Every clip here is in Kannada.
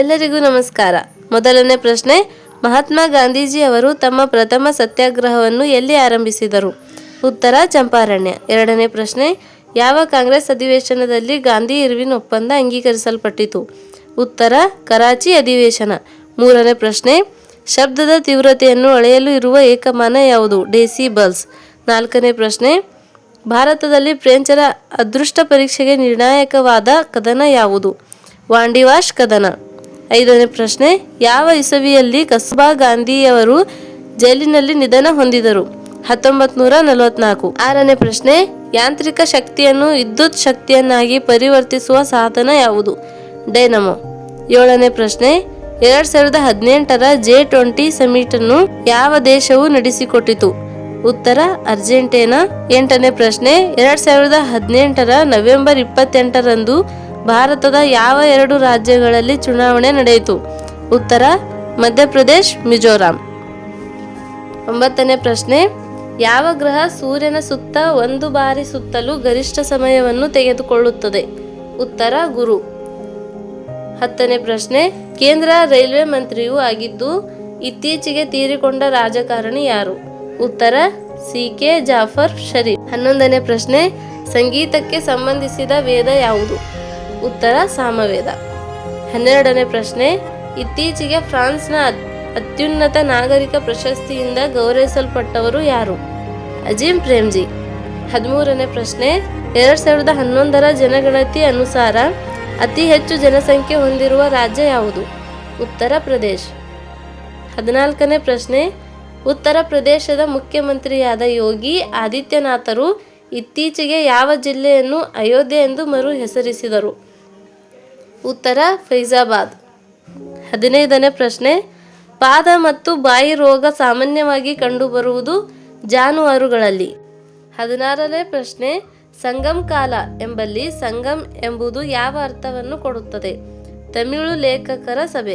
ಎಲ್ಲರಿಗೂ ನಮಸ್ಕಾರ. ಮೊದಲನೇ ಪ್ರಶ್ನೆ, ಮಹಾತ್ಮ ಗಾಂಧೀಜಿ ಅವರು ತಮ್ಮ ಪ್ರಥಮ ಸತ್ಯಾಗ್ರಹವನ್ನು ಎಲ್ಲಿ ಆರಂಭಿಸಿದರು? ಉತ್ತರ, ಚಂಪಾರಣ್ಯ. ಎರಡನೇ ಪ್ರಶ್ನೆ, ಯಾವ ಕಾಂಗ್ರೆಸ್ ಅಧಿವೇಶನದಲ್ಲಿ ಗಾಂಧಿ ಇರ್ವಿನ್ ಒಪ್ಪಂದ ಅಂಗೀಕರಿಸಲ್ಪಟ್ಟಿತು? ಉತ್ತರ, ಕರಾಚಿ ಅಧಿವೇಶನ. ಮೂರನೇ ಪ್ರಶ್ನೆ, ಶಬ್ದದ ತೀವ್ರತೆಯನ್ನು ಅಳೆಯಲು ಇರುವ ಏಕಮಾನ ಯಾವುದು? ಡೆಸಿಬಲ್ಸ್ ನಾಲ್ಕನೇ ಪ್ರಶ್ನೆ, ಭಾರತದಲ್ಲಿ ಫ್ರೆಂಚರ ಅದೃಷ್ಟ ಪರೀಕ್ಷೆಗೆ ನಿರ್ಣಾಯಕವಾದ ಕದನ ಯಾವುದು? ವಾಂಡಿವಾಶ್ ಕದನ. ಐದನೇ ಪ್ರಶ್ನೆ, ಯಾವ ಇಸವಿಯಲ್ಲಿ ಕಸ್ಬಾ ಗಾಂಧಿಯವರು ಜೈಲಿನಲ್ಲಿ ನಿಧನ ಹೊಂದಿದರು? ಹತ್ತೊಂಬತ್ತು ನೂರ ನಲವತ್ನಾಲ್ಕು. ಆರನೇ ಪ್ರಶ್ನೆ, ಯಾಂತ್ರಿಕ ಶಕ್ತಿಯನ್ನು ವಿದ್ಯುತ್ ಶಕ್ತಿಯನ್ನಾಗಿ ಪರಿವರ್ತಿಸುವ ಸಾಧನ ಯಾವುದು? ಡೈನಮೋ ಏಳನೇ ಪ್ರಶ್ನೆ, ಎರಡ್ ಸಾವಿರದ ಹದಿನೆಂಟರ ಜೆ ಟ್ವೆಂಟಿ ಸಮಿಟ್ ಅನ್ನು ಯಾವ ದೇಶವು ನಡೆಸಿಕೊಟ್ಟಿತು? ಉತ್ತರ, ಅರ್ಜೆಂಟೀನಾ. ಎಂಟನೇ ಪ್ರಶ್ನೆ, ಎರಡ್ ಸಾವಿರದ ಹದಿನೆಂಟರ ನವೆಂಬರ್ ಇಪ್ಪತ್ತೆಂಟರಂದು ಭಾರತದ ಯಾವ ಎರಡು ರಾಜ್ಯಗಳಲ್ಲಿ ಚುನಾವಣೆ ನಡೆಯಿತು? ಉತ್ತರ, ಮಧ್ಯಪ್ರದೇಶ್, ಮಿಜೋರಾಂ. ಒಂಬತ್ತನೇ ಪ್ರಶ್ನೆ, ಯಾವ ಗ್ರಹ ಸೂರ್ಯನ ಸುತ್ತ ಒಂದು ಬಾರಿ ಸುತ್ತಲು ಗರಿಷ್ಠ ಸಮಯವನ್ನು ತೆಗೆದುಕೊಳ್ಳುತ್ತದೆ? ಉತ್ತರ, ಗುರು. ಹತ್ತನೇ ಪ್ರಶ್ನೆ, ಕೇಂದ್ರ ರೈಲ್ವೆ ಮಂತ್ರಿಯೂ ಆಗಿದ್ದು ಇತ್ತೀಚೆಗೆ ತೀರಿಕೊಂಡ ರಾಜಕಾರಣಿ ಯಾರು? ಉತ್ತರ ಸಿ ಕೆ ಜಾಫರ್ ಶರೀಫ್. ಹನ್ನೊಂದನೇ ಪ್ರಶ್ನೆ, ಸಂಗೀತಕ್ಕೆ ಸಂಬಂಧಿಸಿದ ವೇದ ಯಾವುದು? ಉತ್ತರ ಸಾಮವೇದ. ಹನ್ನೆರಡನೇ ಪ್ರಶ್ನೆ, ಇತ್ತೀಚೆಗೆ ಫ್ರಾನ್ಸ್ನ ಅತ್- ಅತ್ಯುನ್ನತ ನಾಗರಿಕ ಪ್ರಶಸ್ತಿಯಿಂದ ಗೌರವಿಸಲ್ಪಟ್ಟವರು ಯಾರು? ಅಜೀಂ ಪ್ರೇಮ್ಜಿ. ಹದಿಮೂರನೇ ಪ್ರಶ್ನೆ, ಎರಡ್ ಸಾವಿರದ ಹನ್ನೊಂದರ ಜನಗಣತಿ ಅನುಸಾರ ಅತಿ ಹೆಚ್ಚು ಜನಸಂಖ್ಯೆ ಹೊಂದಿರುವ ರಾಜ್ಯ ಯಾವುದು? ಉತ್ತರ ಪ್ರದೇಶ್. ಹದಿನಾಲ್ಕನೇ ಪ್ರಶ್ನೆ, ಉತ್ತರ ಪ್ರದೇಶದ ಮುಖ್ಯಮಂತ್ರಿಯಾದ ಯೋಗಿ ಆದಿತ್ಯನಾಥರು ಇತ್ತೀಚೆಗೆ ಯಾವ ಜಿಲ್ಲೆಯನ್ನು ಅಯೋಧ್ಯೆ ಎಂದು ಮರು ಹೆಸರಿಸಿದರು ಉತ್ತರ, ಫೈಜಾಬಾದ್. ಹದಿನೈದನೇ ಪ್ರಶ್ನೆ, ಪಾದ ಮತ್ತು ಬಾಯಿ ರೋಗ ಸಾಮಾನ್ಯವಾಗಿ ಕಂಡುಬರುವುದು ಜಾನುವಾರುಗಳಲ್ಲಿ. ಹದಿನಾರನೇ ಪ್ರಶ್ನೆ, ಸಂಗಮ್ ಕಾಲ ಎಂಬಲ್ಲಿ ಸಂಗಮ್ ಎಂಬುದು ಯಾವ ಅರ್ಥವನ್ನು ಕೊಡುತ್ತದೆ? ತಮಿಳು ಲೇಖಕರ ಸಭೆ.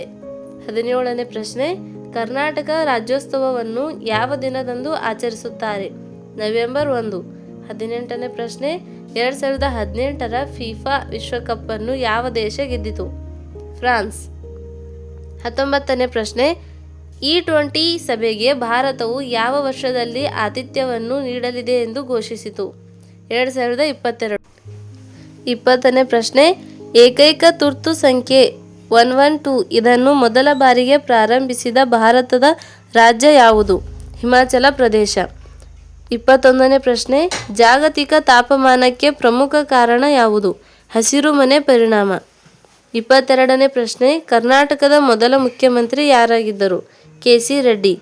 ಹದಿನೇಳನೇ ಪ್ರಶ್ನೆ, ಕರ್ನಾಟಕ ರಾಜ್ಯೋತ್ಸವವನ್ನು ಯಾವ ದಿನದಂದು ಆಚರಿಸುತ್ತಾರೆ? ನವೆಂಬರ್ ಒಂದು. ಹದಿನೆಂಟನೇ ಪ್ರಶ್ನೆ, ಎರಡು ಸಾವಿರದ ಹದಿನೆಂಟರ ಫಿಫಾ ವಿಶ್ವಕಪ್ ಅನ್ನು ಯಾವ ದೇಶ ಗೆದ್ದಿತು? ಫ್ರಾನ್ಸ್. ಹತ್ತೊಂಬತ್ತನೇ ಪ್ರಶ್ನೆ, ಇ ಟ್ವೆಂಟಿ ಸಭೆಗೆ ಭಾರತವು ಯಾವ ವರ್ಷದಲ್ಲಿ ಆತಿಥ್ಯವನ್ನು ನೀಡಲಿದೆ ಎಂದು ಘೋಷಿಸಿತು? ಎರಡು ಸಾವಿರದ ಇಪ್ಪತ್ತೆರಡು. ಇಪ್ಪತ್ತನೇ ಪ್ರಶ್ನೆ, ಏಕೈಕ ತುರ್ತು ಸಂಖ್ಯೆ ಒನ್ ಒನ್ ಟೂ ಇದನ್ನು ಮೊದಲ ಬಾರಿಗೆ ಪ್ರಾರಂಭಿಸಿದ ಭಾರತದ ರಾಜ್ಯ ಯಾವುದು? ಹಿಮಾಚಲ ಪ್ರದೇಶ. ಇಪ್ಪತ್ತೊಂದನೇ ಪ್ರಶ್ನೆ, ಜಾಗತಿಕ ತಾಪಮಾನಕ್ಕೆ ಪ್ರಮುಖ ಕಾರಣ ಯಾವುದು? ಹಸಿರು ಮನೆ ಪರಿಣಾಮ. ಇಪ್ಪತ್ತೆರಡನೇ ಪ್ರಶ್ನೆ, ಕರ್ನಾಟಕದ ಮೊದಲ ಮುಖ್ಯಮಂತ್ರಿ ಯಾರಾಗಿದ್ದರು? K C Reddy.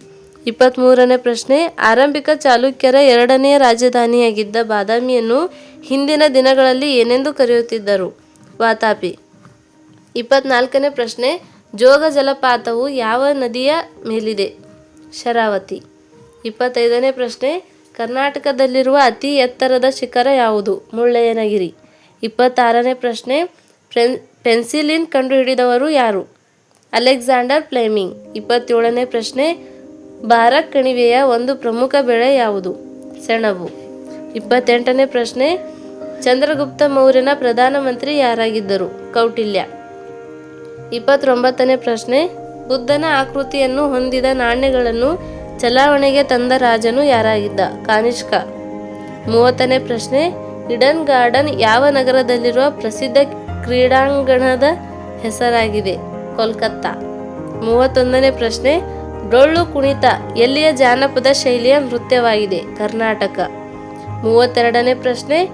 ಇಪ್ಪತ್ತ್ಮೂರನೇ ಪ್ರಶ್ನೆ, ಆರಂಭಿಕ ಚಾಲುಕ್ಯರ ಎರಡನೆಯ ರಾಜಧಾನಿಯಾಗಿದ್ದ ಬಾದಾಮಿಯನ್ನು ಹಿಂದಿನ ದಿನಗಳಲ್ಲಿ ಏನೆಂದು ಕರೆಯುತ್ತಿದ್ದರು? ವಾತಾಪಿ. ಇಪ್ಪತ್ನಾಲ್ಕನೇ ಪ್ರಶ್ನೆ, ಜೋಗ ಜಲಪಾತವು ಯಾವ ನದಿಯ ಮೇಲಿದೆ? ಶರಾವತಿ. ಇಪ್ಪತ್ತೈದನೇ ಪ್ರಶ್ನೆ ಕರ್ನಾಟಕದಲ್ಲಿರುವ ಅತಿ ಎತ್ತರದ ಶಿಖರ ಯಾವುದು? ಮುಳ್ಳಯ್ಯನಗಿರಿ. ಇಪ್ಪತ್ತಾರನೇ ಪ್ರಶ್ನೆ. ಪೆನ್, ಪೆನ್ಸಿಲಿನ್ ಕಂಡುಹಿಡಿದವರು ಯಾರು? Alexander Fleming. ಇಪ್ಪತ್ತೇಳನೇ ಪ್ರಶ್ನೆ. ಬಾರಕ್ ಕಣಿವೆಯ ಒಂದು ಪ್ರಮುಖ ಬೆಳೆ ಯಾವುದು? ಸೆಣಬು. ಇಪ್ಪತ್ತೆಂಟನೇ ಪ್ರಶ್ನೆ. ಚಂದ್ರಗುಪ್ತ ಮೌರ್ಯನ ಪ್ರಧಾನಮಂತ್ರಿ ಯಾರಾಗಿದ್ದರು? ಕೌಟಿಲ್ಯ. ಇಪ್ಪತ್ತೊಂಬತ್ತನೇ ಪ್ರಶ್ನೆ. ಬುದ್ಧನ ಆಕೃತಿಯನ್ನು ಹೊಂದಿದ ನಾಣ್ಯಗಳನ್ನು ಚಲಾವಣೆಗೆ ತಂದ ರಾಜನು ಯಾರಾಗಿದ್ದ? ಕಾನಿಷ್ಕ. ಮೂವತ್ತನೇ ಪ್ರಶ್ನೆ ಇಡನ್ ಗಾರ್ಡನ್ ಯಾವ ನಗರದಲ್ಲಿರುವ ಪ್ರಸಿದ್ಧ ಕ್ರೀಡಾಂಗಣದ ಹೆಸರಾಗಿದೆ? ಕೋಲ್ಕತ್ತಾ. ಮೂವತ್ತೊಂದನೇ ಪ್ರಶ್ನೆ, ಡೊಳ್ಳು ಕುಣಿತ ಎಲ್ಲಿಯ ಜಾನಪದ ಶೈಲಿಯ ನೃತ್ಯವಾಗಿದೆ? ಕರ್ನಾಟಕ. ಮೂವತ್ತೆರಡನೇ ಪ್ರಶ್ನೆ,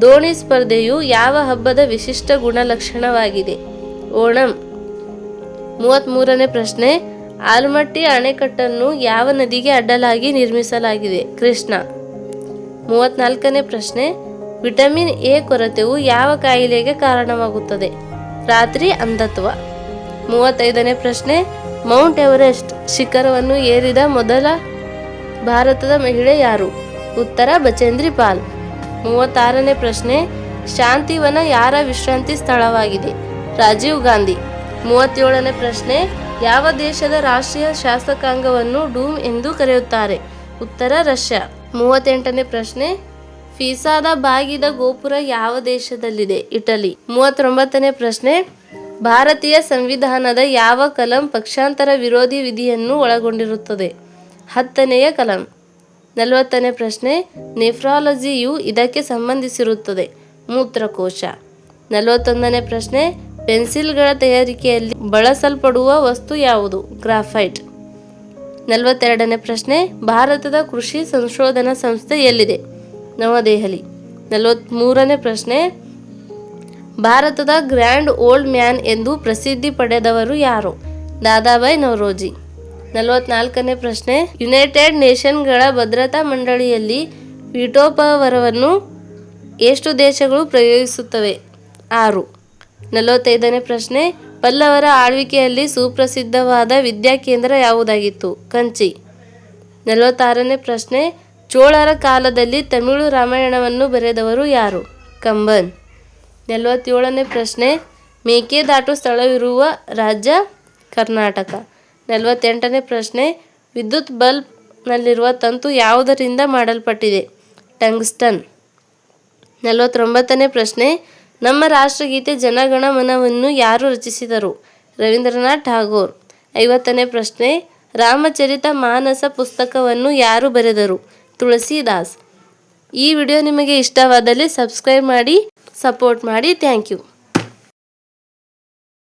ದೋಣಿ ಸ್ಪರ್ಧೆಯು ಯಾವ ಹಬ್ಬದ ವಿಶಿಷ್ಟ ಗುಣಲಕ್ಷಣವಾಗಿದೆ? ಓಣಂ. ಮೂವತ್ತ್ಮೂರನೇ ಪ್ರಶ್ನೆ ಆಲ್ಮಟ್ಟಿ ಅಣೆಕಟ್ಟನ್ನು ಯಾವ ನದಿಗೆ ಅಡ್ಡಲಾಗಿ ನಿರ್ಮಿಸಲಾಗಿದೆ? ಕೃಷ್ಣ. ಮೂವತ್ನಾಲ್ಕನೇ ಪ್ರಶ್ನೆ. ವಿಟಮಿನ್ ಎ ಕೊರತೆಯು ಯಾವ ಕಾಯಿಲೆಗೆ ಕಾರಣವಾಗುತ್ತದೆ? ರಾತ್ರಿ ಅಂಧತ್ವ. ಮೂವತ್ತೈದನೇ ಪ್ರಶ್ನೆ. ಮೌಂಟ್ ಎವರೆಸ್ಟ್ ಶಿಖರವನ್ನು ಏರಿದ ಮೊದಲ ಭಾರತದ ಮಹಿಳೆ ಯಾರು? ಉತ್ತರ, ಬಚೇಂದ್ರಿ ಪಾಲ್. ಮೂವತ್ತಾರನೇ ಪ್ರಶ್ನೆ. ಶಾಂತಿವನ ಯಾರ ವಿಶ್ರಾಂತಿ ಸ್ಥಳವಾಗಿದೆ? ರಾಜೀವ್ ಗಾಂಧಿ. ಮೂವತ್ತೇಳನೇ ಪ್ರಶ್ನೆ. ಯಾವ ದೇಶದ ರಾಷ್ಟ್ರೀಯ ಶಾಸಕಾಂಗವನ್ನು ಡೂಮ್ ಎಂದು ಕರೆಯುತ್ತಾರೆ? ಉತ್ತರ, ರಷ್ಯಾ. ಮೂವತ್ತೆಂಟನೇ ಪ್ರಶ್ನೆ. ಫೀಸಾದ ಬಾಗಿದ ಗೋಪುರ ಯಾವ ದೇಶದಲ್ಲಿದೆ? ಇಟಲಿ. ಮೂವತ್ತೊಂಬತ್ತನೇ ಪ್ರಶ್ನೆ. ಭಾರತೀಯ ಸಂವಿಧಾನದ ಯಾವ ಕಲಂ ಪಕ್ಷಾಂತರ ವಿರೋಧಿ ವಿಧಿಯನ್ನು ಒಳಗೊಂಡಿರುತ್ತದೆ? ಹತ್ತನೆಯ ಕಲಂ. ನಲವತ್ತನೇ ಪ್ರಶ್ನೆ. ನೆಫ್ರಾಲಜಿಯು ಇದಕ್ಕೆ ಸಂಬಂಧಿಸಿರುತ್ತದೆ. ಮೂತ್ರಕೋಶ. ನಲವತ್ತೊಂದನೇ ಪ್ರಶ್ನೆ. ಪೆನ್ಸಿಲ್ಗಳ ತಯಾರಿಕೆಯಲ್ಲಿ ಬಳಸಲ್ಪಡುವ ವಸ್ತು ಯಾವುದು? ಗ್ರಾಫೈಟ್. ನಲವತ್ತೆರಡನೇ ಪ್ರಶ್ನೆ, ಭಾರತದ ಕೃಷಿ ಸಂಶೋಧನಾ ಸಂಸ್ಥೆ ಎಲ್ಲಿದೆ? ನವದೆಹಲಿ. ನಲವತ್ತ್ಮೂರನೇ ಪ್ರಶ್ನೆ, ಭಾರತದ ಗ್ರ್ಯಾಂಡ್ ಓಲ್ಡ್ ಮ್ಯಾನ್ ಎಂದು ಪ್ರಸಿದ್ಧಿ ಪಡೆದವರು ಯಾರು? ದಾದಾಬಾಯ್ ನವರೋಜಿ. ನಲವತ್ನಾಲ್ಕನೇ ಪ್ರಶ್ನೆ, ಯುನೈಟೆಡ್ ನೇಷನ್ಗಳ ಭದ್ರತಾ ಮಂಡಳಿಯಲ್ಲಿ ವಿಟೋಪವರವನ್ನು ಎಷ್ಟು ದೇಶಗಳು ಪ್ರಯೋಗಿಸುತ್ತವೆ? ಆರು. ನಲವತ್ತೈದನೇ ಪ್ರಶ್ನೆ, ಪಲ್ಲವರ ಆಳ್ವಿಕೆಯಲ್ಲಿ ಸುಪ್ರಸಿದ್ಧವಾದ ವಿದ್ಯಾಕೇಂದ್ರ ಯಾವುದಾಗಿತ್ತು? ಕಂಚಿ. ನಲವತ್ತಾರನೇ ಪ್ರಶ್ನೆ, ಚೋಳರ ಕಾಲದಲ್ಲಿ ತಮಿಳು ರಾಮಾಯಣವನ್ನು ಬರೆದವರು ಯಾರು? ಕಂಬನ್. ನಲವತ್ತೇಳನೇ ಪ್ರಶ್ನೆ, ಮೇಕೆದಾಟು ಸ್ಥಳವಿರುವ ರಾಜ್ಯ ಕರ್ನಾಟಕ. ನಲವತ್ತೆಂಟನೇ ಪ್ರಶ್ನೆ, ವಿದ್ಯುತ್ ಬಲ್ಬ್ನಲ್ಲಿರುವ ತಂತು ಯಾವುದರಿಂದ ಮಾಡಲ್ಪಟ್ಟಿದೆ? ಟಂಗ್ಸ್ಟನ್. ನಲವತ್ತೊಂಬತ್ತನೇ ಪ್ರಶ್ನೆ ನಮ್ಮ ರಾಷ್ಟ್ರಗೀತೆ ಜನಗಣಮನವನ್ನು ಯಾರು ರಚಿಸಿದರು? ರವೀಂದ್ರನಾಥ್ ಠಾಗೋರ್. ಐವತ್ತನೇ ಪ್ರಶ್ನೆ, ರಾಮಚರಿತ ಮಾನಸ ಪುಸ್ತಕವನ್ನು ಯಾರು ಬರೆದರು? ತುಳಸಿದಾಸ್. ಈ ವಿಡಿಯೋ ನಿಮಗೆ ಇಷ್ಟವಾದಲ್ಲಿ ಸಬ್ಸ್ಕ್ರೈಬ್ ಮಾಡಿ, ಸಪೋರ್ಟ್ ಮಾಡಿ. Thank you.